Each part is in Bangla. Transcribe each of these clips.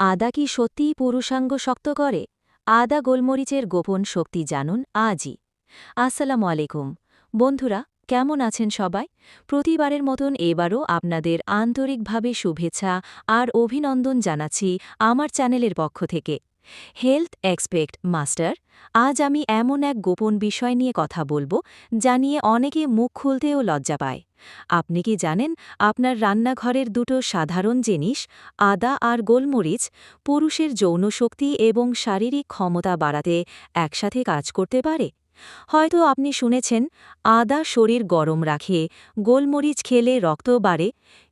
আদা কি সত্যিই পুরুষাঙ্গ শক্ত করে? আদা গোলমরিচের গোপন শক্তি জানুন আজই। আসসালামু আলাইকুম। বন্ধুরা, কেমন আছেন সবাই? প্রতিবারের মতন এবারও আপনাদের আন্তরিকভাবে শুভেচ্ছা আর অভিনন্দন জানাচ্ছি আমার চ্যানেলের পক্ষ থেকে। হেলথ এক্সপেক্ট মাস্টার, আজ আমি এমন এক গোপন বিষয় নিয়ে কথা বলব যা নিয়ে অনেকে মুখ খুলতেও লজ্জা পায়। আপনি কি জানেন, আপনার রান্নাঘরের দুটো সাধারণ জিনিস, আদা আর গোলমরিচ, পুরুষের যৌনশক্তি এবং শারীরিক ক্ষমতা বাড়াতে একসাথে কাজ করতে পারে? হয়তো আপনি শুনেছেন, আদা শরীর গরম রাখে, গোলমরিচ খেলে রক্ত বাড়ে,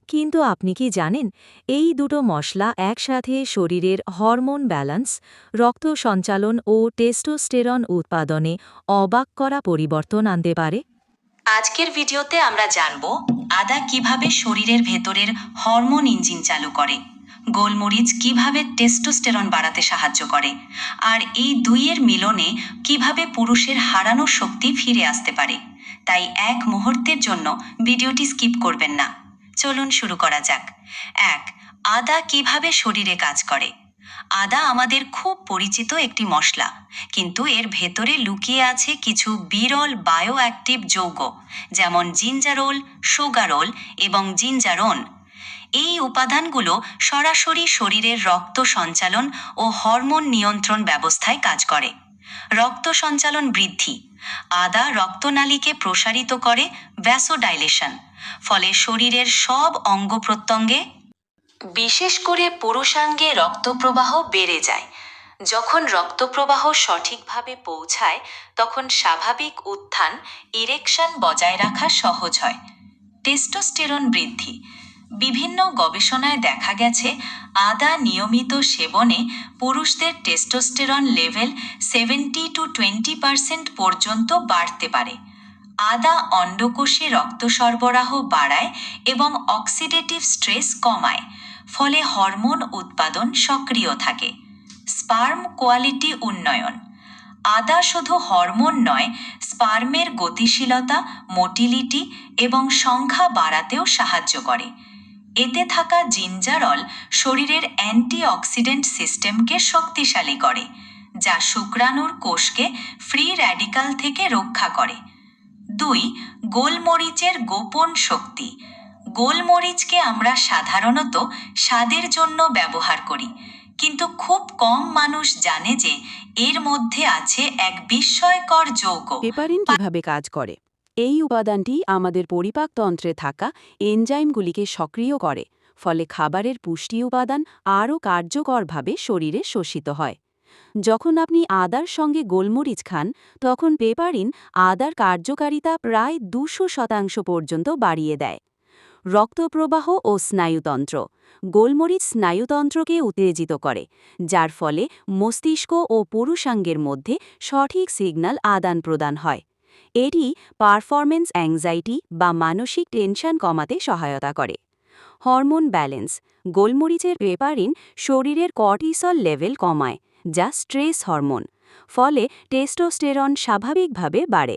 কিন্তু আপনি কি জানেন, এই দুটো মশলা একসাথে শরীরের হরমোন ব্যালান্স, রক্ত সঞ্চালন ও টেস্টোস্টেরন উৎপাদনে অবাক করা পরিবর্তন আনতে পারে? আজকের ভিডিওতে আমরা জানব আদা কীভাবে শরীরের ভেতরের হরমোন ইঞ্জিন চালু করে, গোলমরিচ কীভাবে টেস্টোস্টেরন বাড়াতে সাহায্য করে, আর এই দুইয়ের মিলনে কীভাবে পুরুষের হারানো শক্তি ফিরে আসতে পারে। তাই এক মুহূর্তের জন্য ভিডিওটি স্কিপ করবেন না। চলুন শুরু করা যাক। এক, আদা কীভাবে শরীরে কাজ করে? আদা আমাদের খুব পরিচিত একটি মশলা, কিন্তু এর ভেতরে লুকিয়ে আছে কিছু বিরল বায়ো অ্যাক্টিভ যৌগ, যেমন জিঞ্জারোল সুগারোল এবং জিঞ্জারন এই উপাদানগুলো সরাসরি শরীরের রক্ত সঞ্চালন ও হরমোন নিয়ন্ত্রণ ব্যবস্থায় কাজ করে। রক্ত সঞ্চালন বৃদ্ধি, আদা রক্তনালীকে প্রসারিত করে ভ্যাসোডাইলেশন ফলে শরীরের সব অঙ্গ প্রত্যঙ্গে বিশেষ করে পুরুষাঙ্গে রক্তপ্রবাহ বেড়ে যায়। যখন রক্তপ্রবাহ সঠিকভাবে পৌঁছায়, তখন স্বাভাবিক উত্থান ইরেকশন বজায় রাখা সহজ হয়। টেস্টোস্টেরন বৃদ্ধি। বিভিন্ন গবেষণায় দেখা গেছে, আদা নিয়মিত সেবনে পুরুষদের testosterone level seventy two twenty percent পর্যন্ত বাড়তে পারে। আদা অন্ডকোষে রক্ত সরবরাহ বাড়ায় এবং অক্সিডেটিভ স্ট্রেস কমায়। ফলে হরমোন উৎপাদন সক্রিয় থাকে। স্পার্ম কোয়ালিটি উন্নয়ন। আদা শুধু হরমোন নয়, স্পার্মের গতিশীলতা, মোটিলিটি এবং সংখ্যা বাড়াতেও সাহায্য করে। এতে থাকা জিঞ্জারল শরীরের অ্যান্টিঅক্সিডেন্ট সিস্টেমকে শক্তিশালী করে, যা শুক্রাণুর কোষকে ফ্রি র্যাডিকাল থেকে রক্ষা করে। দুই, গোলমরিচের গোপন শক্তি। গোলমরিচকে আমরা সাধারণত স্বাদের জন্য ব্যবহার করি। কিন্তু খুব কম মানুষ জানে যে এর মধ্যে আছে এক বিস্ময়কর যৌগ। পেপারিন কীভাবে কাজ করে? এই উপাদানটি আমাদের পরিপাকতন্ত্রে থাকা এনজাইমগুলিকে সক্রিয় করে, ফলে খাবারের পুষ্টি উপাদান আরও কার্যকরভাবে শরীরে শোষিত হয়। যখন আপনি আদার সঙ্গে গোলমরিচ খান, তখন পেপারিন আদার কার্যকারিতা প্রায় দুশো শতাংশ পর্যন্ত বাড়িয়ে দেয়। রক্তপ্রবাহ ও স্নায়ুতন্ত্র। গোলমরিচ স্নায়ুতন্ত্রকে উত্তেজিত করে, যার ফলে মস্তিষ্ক ও পুরুষাঙ্গের মধ্যে সঠিক সিগন্যাল আদান প্রদান হয়। এটি পারফরমেন্স অ্যাংজাইটি বা মানসিক টেনশন কমাতে সহায়তা করে। হরমোন ব্যালেন্স, গোলমরিচের পেপারিন শরীরের কর্টিসল লেভেল কমায়, যা স্ট্রেস হরমোন, ফলে টেস্টোস্টেরন স্বাভাবিকভাবে বাড়ে।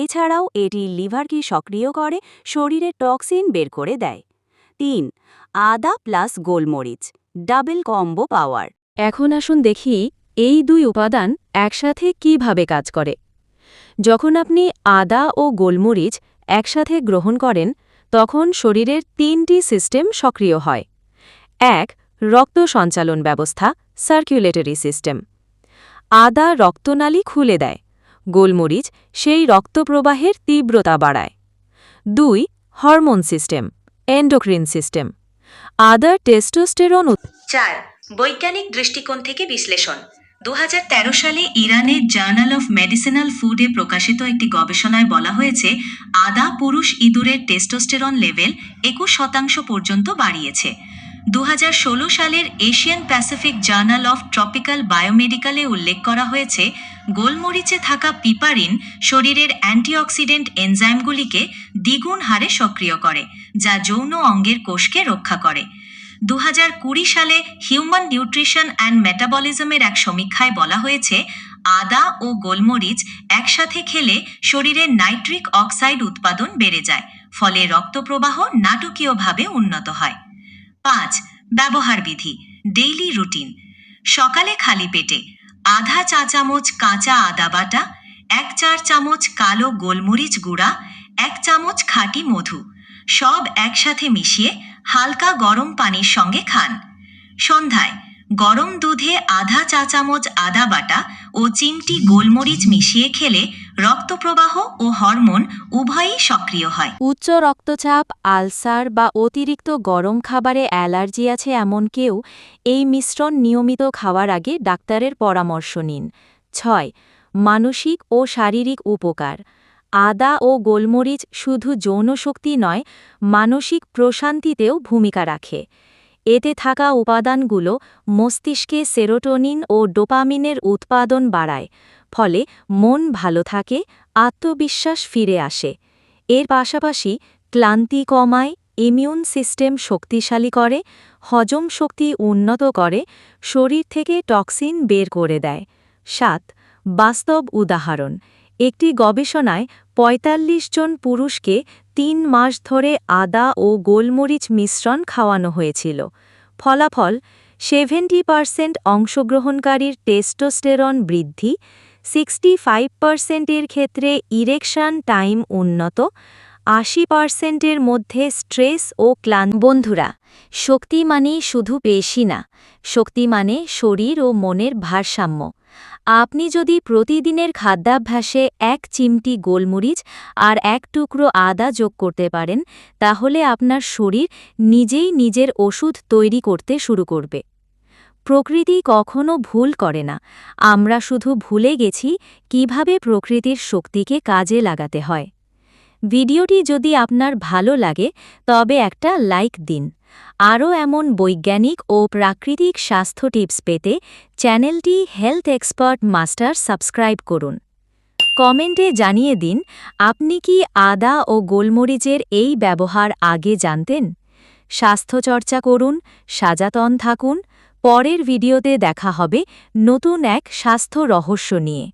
এছাড়াও এটি লিভারকে সক্রিয় করে, শরীরে টক্সিন বের করে দেয়। তিন, আদা প্লাস গোলমরিচ, ডাবল কম্বো পাওয়ার। এখন আসুন দেখি এই দুই উপাদান একসাথে কীভাবে কাজ করে। যখন আপনি আদা ও গোলমরিচ একসাথে গ্রহণ করেন, তখন শরীরের তিনটি সিস্টেম সক্রিয় হয়। এক, রক্ত সঞ্চালন ব্যবস্থা সার্কুলেটরি সিস্টেম আদা রক্তনালী খুলে দেয়। গোলমরিচ সেই রক্তপ্রবাহের তীব্রতা বাড়ায়। দুই, হরমোন সিস্টেম, এন্ডোক্রিন সিস্টেম। আদার টেস্টোস্টেরন চার, বৈজ্ঞানিক দৃষ্টিকোণ থেকে বিশ্লেষণ। দু হাজার তেরো সালে ইরানের জার্নাল অফ মেডিসিনাল ফুডে প্রকাশিত একটি গবেষণায় বলা হয়েছে, আদা পুরুষ ইঁদুরের টেস্টোস্টেরন লেভেল একুশ শতাংশ পর্যন্ত বাড়িয়েছে। দু হাজার ষোলো সালের Asian Pacific journal of tropical বায়োমেডিক্যালে উল্লেখ করা হয়েছে, গোলমরিচে থাকা পিপারিন শরীরের অ্যান্টিঅক্সিডেন্ট এনজাইমগুলিকে দ্বিগুণ হারে সক্রিয় করে, যা যৌন অঙ্গের কোষকে রক্ষা করে। দু হাজার কুড়ি সালে হিউম্যান নিউট্রিশন অ্যান্ড মেটাবলিজমের এক সমীক্ষায় বলা হয়েছে, আদা ও গোলমরিচ একসাথে খেলে শরীরে নাইট্রিক অক্সাইড উৎপাদন বেড়ে যায়, ফলে রক্তপ্রবাহ নাটকীয়ভাবে উন্নত হয়। পাঁচ, ব্যবহার বিধি ডেইলি রুটিন সকালে খালি পেটে আধা চা চামচ কাঁচা আদা বাটা, এক চার চামচ কালো গোলমরিচ গুঁড়া, এক চামচ খাঁটি মধু। সব একসাথে মিশিয়ে হালকা গরম পানির সঙ্গে খান। সন্ধ্যায় গরম দুধে আধা চা চামচ আদা বাটা ও চিমটি গোলমরিচ মিশিয়ে খেলে রক্তপ্রবাহ ও হরমোন উভয়ই সক্রিয় হয়। উচ্চ রক্তচাপ, আলসার বা অতিরিক্ত গরম খাবারে অ্যালার্জি আছে এমন কেউ এই মিশ্রণ নিয়মিত খাওয়ার আগে ডাক্তারের পরামর্শ নিন। ছয়, মানসিক ও শারীরিক উপকার। আদা ও গোলমরিচ শুধু যৌনশক্তি নয়, মানসিক প্রশান্তিতেও ভূমিকা রাখে। এতে থাকা উপাদানগুলো মস্তিষ্কে সেরোটোনিন ও ডোপামিনের উৎপাদন বাড়ায়, ফলে মন ভালো থাকে, আত্মবিশ্বাস ফিরে আসে। এর পাশাপাশি ক্লান্তি কমায়, ইমিউন সিস্টেম শক্তিশালী করে, হজম শক্তি উন্নত করে, শরীর থেকে টক্সিন বের করে দেয়। সাত, বাস্তব উদাহরণ। একটি গবেষণায় ৪৫ জন পুরুষকে তিন মাস ধরে আদা ও গোলমরিচ মিশ্রণ খাওয়ানো হয়েছিল। ফলাফল, সেভেন্টি পার্সেন্ট অংশগ্রহণকারীর টেস্টোস্টেরন বৃদ্ধি, সিক্সটি ফাইভ পার্সেন্টের ক্ষেত্রে ইরেকশন টাইম উন্নত, আশি পার্সেন্টের মধ্যে স্ট্রেস ও ক্লান বন্ধুরা, শক্তি মানেই শুধু পেশি না, শক্তি মানে শরীর ও মনের ভারসাম্য। আপনি যদি প্রতিদিনের খাদ্যাভ্যাসে এক চিমটি গোলমরিচ আর এক টুকরো আদা যোগ করতে পারেন, তাহলে আপনার শরীর নিজেই নিজের ওষুধ তৈরি করতে শুরু করবে। প্রকৃতি কখনো ভুল করে না। আমরা শুধু ভুলে গেছি কীভাবে প্রকৃতির শক্তিকে কাজে লাগাতে হয়। ভিডিওটি যদি আপনার ভালো লাগে, তবে একটা লাইক দিন। আরও এমন বৈজ্ঞানিক ও প্রাকৃতিক স্বাস্থ্য টিপস পেতে চ্যানেলটি হেলথ এক্সপার্ট মাস্টার সাবস্ক্রাইব করুন। কমেন্টে জানিয়ে দিন, আপনি কি আদা ও গোলমরিচের এই ব্যবহার আগে জানতেন? স্বাস্থ্যচর্চা করুন, সাজাতন থাকুন। পরের ভিডিওতে দেখা হবে নতুন এক স্বাস্থ্য রহস্য নিয়ে।